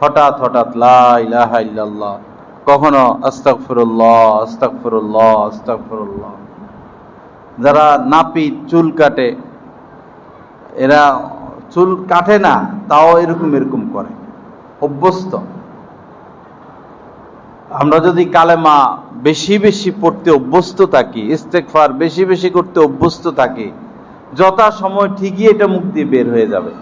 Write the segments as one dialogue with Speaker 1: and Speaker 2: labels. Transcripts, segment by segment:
Speaker 1: হঠাৎ হঠাৎ কখনো যারা চুল কাটে, এরা চুল কাটে না, তাও এরকম এরকম করে। অভ্যস্ত। আমরা যদি কালেমা বেশি বেশি পড়তে অভ্যস্ত থাকি ইস্তেকফার বেশি বেশি করতে অভ্যস্ত থাকি যথা সময় ঠিকই এটা দিয়ে বের হয়ে যাবে।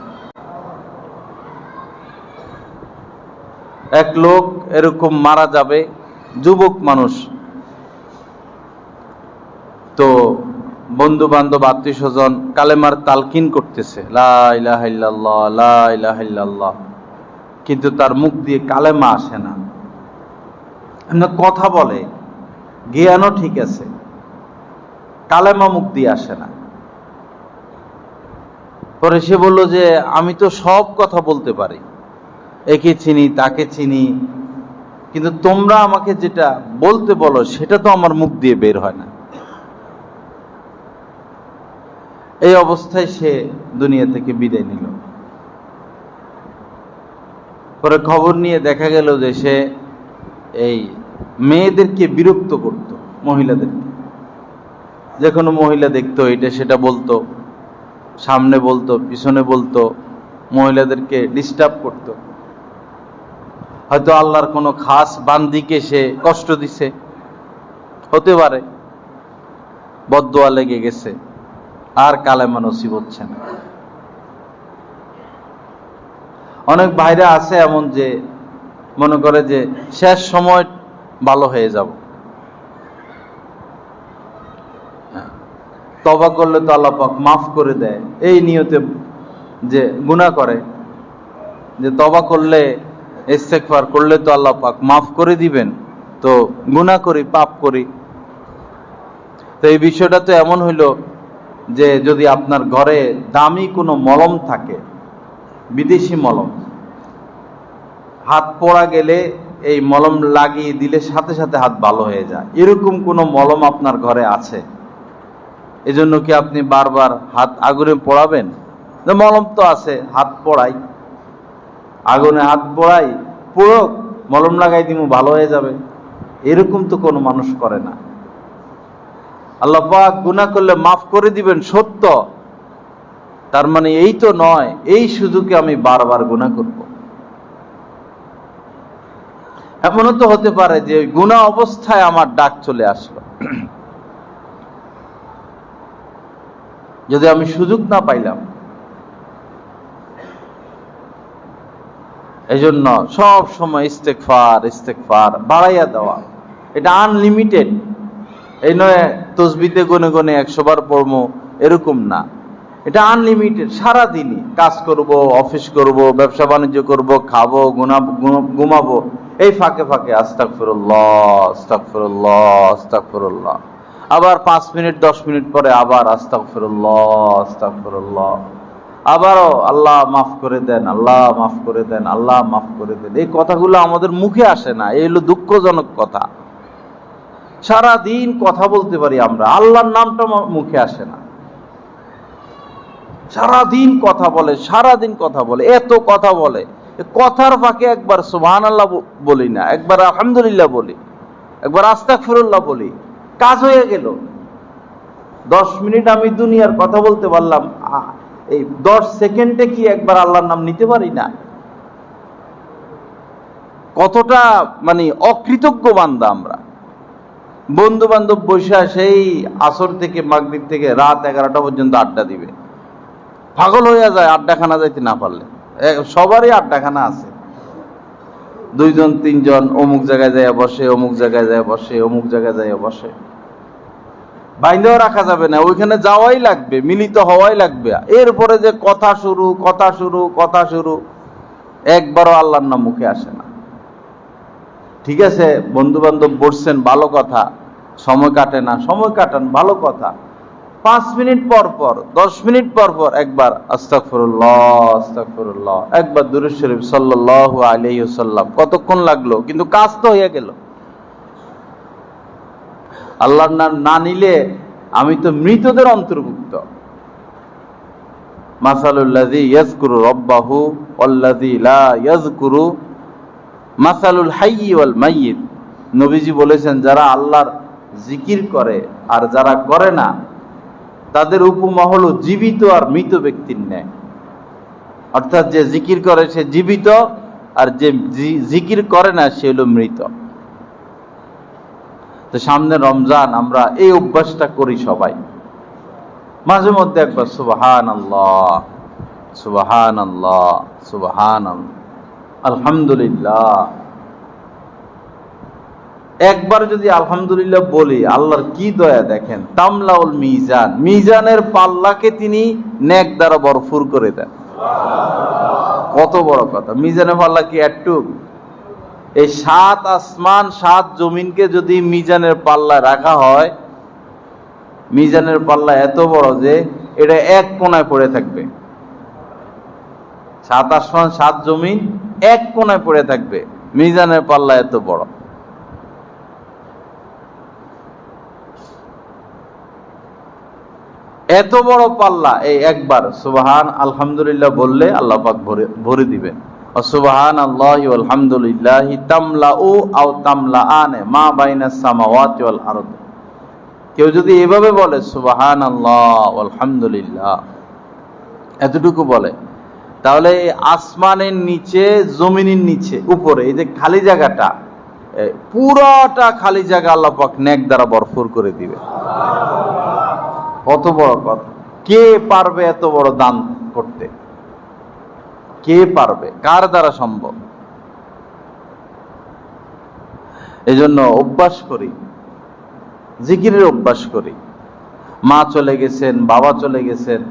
Speaker 1: এক লোক এরকম মারা যাবে যুবক মানুষ। তো বন্ধু বান্ধব আত্মীয় স্বজন কালেমার তালকিন করতেছে লা ইলাহা ইল্লাল্লাহ, লা কিন্তু তার মুখ দিয়ে কালেমা আসে না কথা বলে জ্ঞানও ঠিক আছে কালেমা মুখ দিয়ে আসে না। পরে সে বলল যে আমি তো সব কথা বলতে পারি। একে চিনি, তাকে চিনি। কিন্তু তোমরা আমাকে যেটা বলতে বলো, সেটা তো আমার মুখ দিয়ে বের হয় না। এই অবস্থায় সে দুনিয়া থেকে বিদায় নিল। পরে খবর নিয়ে দেখা গেল যে সে এই মেয়েদেরকে বিরক্ত করত, মহিলাদেরকে। যে কোনো মহিলা দেখতো, এটা সেটা বলতো, সামনে বলতো, পিছনে বলতো, মহিলাদেরকে ডিস্টার্ব করত। হয়তো আল্লাহর কোনো খাস বান্দিকে সে কষ্ট দিছে। হতে পারে। বদোয়া লেগে গেছে। আর কালেমা নসিব হচ্ছে না। অনেক ভাইরা আছে এমন যে, মনে করে যে, শেষ সময় ভালো হয়ে যাব। হ্যাঁ। তবা করলে তো আল্লাহ পাক মাফ করে দেয়। এই নিয়তে যে গুনাহ করে, যে তবা করলে ইস্তেকফার করলে তো আল্লাহ পাক মাফ করে দিবেন। তো গুনাহ করি, পাপ করি। তো এই বিষয়টা তো এমন হইল যে যদি আপনার ঘরে দামি কোনো মলম থাকে, বিদেশি মলম, হাত পড়া গেলে এই মলম লাগিয়ে দিলে সাথে সাথে হাত ভালো হয়ে যায়। এরকম কোনো মলম আপনার ঘরে আছে? এজন্য কি আপনি বারবার হাত আগুনে পড়াবেন? মলম তো আছে, হাত পড়াই। আগুনে হাত পড়াই পুরো মলম লাগাই দিমু, ভালো হয়ে যাবে। এরকম তো কোনো মানুষ করে না। আল্লাহ পাক গুনাহ করলে মাফ করে দিবেন, সত্য। তার মানে এই তো নয়, এই সুযোগে আমি বারবার গুনাহ করব। এমনও তো হতে পারে যে গুনাহ অবস্থায় আমার ডাক চলে আসলো। যদি আমি সুযোগ না পাইলাম এজন্য সব সময় ইস্তেকফার ইস্তেকফার বাড়াইয়া দেওয়া। এটা আনলিমিটেড এই নয়, তসবিতে গনে গনে একশো বার পড়ব, এরকম না। এটা আনলিমিটেড সারাদিনই কাজ করব, অফিস করব, ব্যবসা বাণিজ্য করব, খাব ঘুমাবো। এই ফাঁকে ফাঁকে আস্তাক ফিরুল্লাহ আস্তাক ফিরুল্লাহ আস্তাক ফিরুল্লাহ আবার পাঁচ মিনিট, দশ মিনিট পরে আবার আস্তাক ফিরুল্লাহ আস্তাক ফিরুল্লাহ আবারও আল্লাহ মাফ করে দেন, আল্লাহ মাফ করে দেন, আল্লাহ মাফ করে দেন। এই কথাগুলো আমাদের মুখে আসে না, এই হলো দুঃখজনক কথা। সারা দিন কথা বলতে পারি আমরা, আল্লাহর নামটা মুখে আসে না। সারা দিন কথা বলে সারা দিন কথা বলে, এত কথা বলে। কথার ফাঁকে একবার সুবহান আল্লাহ বলি না, একবার আলহামদুলিল্লাহ বলি, একবার আস্তাক ফিরুল্লাহ বলি, কাজ হয়ে গেল। দশ মিনিট আমি দুনিয়ার কথা বলতে পারলাম এই দশ সেকেন্ডে কি একবার আল্লাহর নাম নিতে পারি না? কতটা মানে অকৃতজ্ঞ বান্দা আমরা। বন্ধু বান্ধব বসে সেই আসর থেকে, মাগরিব থেকে রাত এগারোটা পর্যন্ত আড্ডা দিবে। পাগল হইয়া যায়, আড্ডাখানা যাইতে না পারলে। সবারই আড্ডাখানা আছে। দুইজন, তিনজন, অমুক জায়গায় যায় বসে, অমুক জায়গায় যায় বসে, অমুক জায়গায় যায় বসে। বাইন্দেও রাখা যাবে না, ওইখানে যাওয়াই লাগবে, মিলিত হওয়াই লাগবে। এরপরে যে কথা শুরু কথা শুরু কথা শুরু, একবারও আল্লাহর নাম মুখে আসে না। ঠিক আছে বন্ধু বান্ধব বসছেন, ভালো কথা, সময় কাটে না, সময় কাটান, ভালো কথা। পাঁচ মিনিট পর পর, দশ মিনিট পর পর একবার আস্তাকফিরুল্লাহ আস্তাকফিরুল্লাহ একবার দুরুদ শরীফ সাল্লাল্লাহু আলাইহি ওয়াসাল্লাম। কতক্ষণ লাগল? কিন্তু কাজ তো হয়ে গেল। আল্লাহর নাম না নিলে আমি তো মৃতদের অন্তর্ভুক্ত। মাসালুল্লাযী ইয়াজকুরু রাব্বাহু লা ইয়াজকুরু মাসালুল ওয়াল মাইয়িত। নবীজি বলেছেন, যারা আল্লাহর জিকির করে আর যারা করে না, তাদের উপমা হলো জীবিত আর মৃত ব্যক্তির ন্যায়। অর্থাৎ যে জিকির করে সে জীবিত, আর যে জিকির করে না, সে হলো মৃত। তো সামনে রমজান, আমরা এই অভ্যাসটা করি সবাই। মাঝে মধ্যে একবার সুবাহান আল্লাহ সুবাহান আল্লাহ সুবাহান আলহামদুলিল্লাহ। একবার যদি আলহামদুলিল্লাহ বলি, আল্লাহর কি দয়া দেখেন? তামলাউল মিজান, মিজানের পাল্লাকে তিনি নেক দ্বারা বরফুর করে দেন। কত বড় কথা। মিজানের পাল্লা কি একটু এই সাত আসমান, সাত জমিনকে যদি মিজানের পাল্লা রাখা হয়, মিজানের পাল্লা এত বড় যে এটা এক কোনায় পড়ে থাকবে। সাত আসমান, সাত জমিন এক কোনায় পড়ে থাকবে। মিজানের পাল্লা এত বড়। এত বড় পাল্লা, এই একবার, সুবাহান, আলহামদুলিল্লাহ বললে আল্লাহ পাক ভরে ভরে দিবেন। কেউ যদি এভাবে বলে সুবাহান আল্লাহ আলহামদুলিল্লাহ এতটুকু বলে, তাহলে আসমানের নিচে, জমিনের নিচে, উপরে, এই যে খালি জায়গাটা পুরোটা খালি জায়গা আল্লাহ পাক নেক দ্বারা ভরপুর করে দিবে। কত বড় কথা। কে পারবে এত বড় দান করতে? কে পারবে? কার দ্বারা সম্ভব? এজন্য অভ্যাস করি। জিকিরের অভ্যাস করি। মা চলে গেছেন, বাবা চলে গেছেন।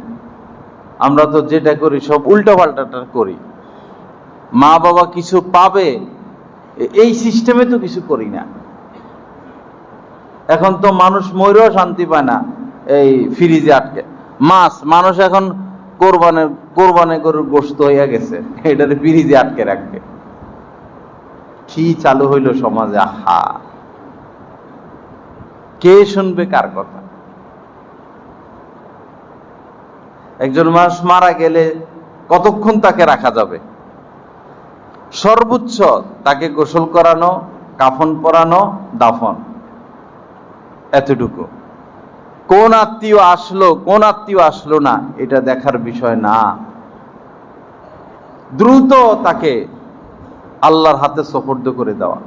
Speaker 1: আমরা তো যেটা করি, সব উল্টা পাল্টাটা করি। মা বাবা কিছু পাবে? এই সিস্টেমে তো কিছু করি না। এখন তো মানুষ ময়ূরও শান্তি পায় না এই ফ্রিজে আটকে। মাছ, মানুষ এখন কোরবানের কোরবানে গরুর গোস্ত হইয়া গেছে। এটারে ফ্রিজে আটকে রাখবে। কি চালু হইল সমাজে? আহা! কে শুনবে কার কথা? একজন মানুষ মারা গেলে কতক্ষণ তাকে রাখা যাবে? সর্বোচ্চ তাকে গোসল করানো, কাফন পরানো, দাফন। এতটুকু। কোন আত্মীয় আসলো, কোন আত্মীয় আসলো না, এটা দেখার বিষয় না। দ্রুত তাকে আল্লাহর হাতে সফর্দ করে দেওয়া।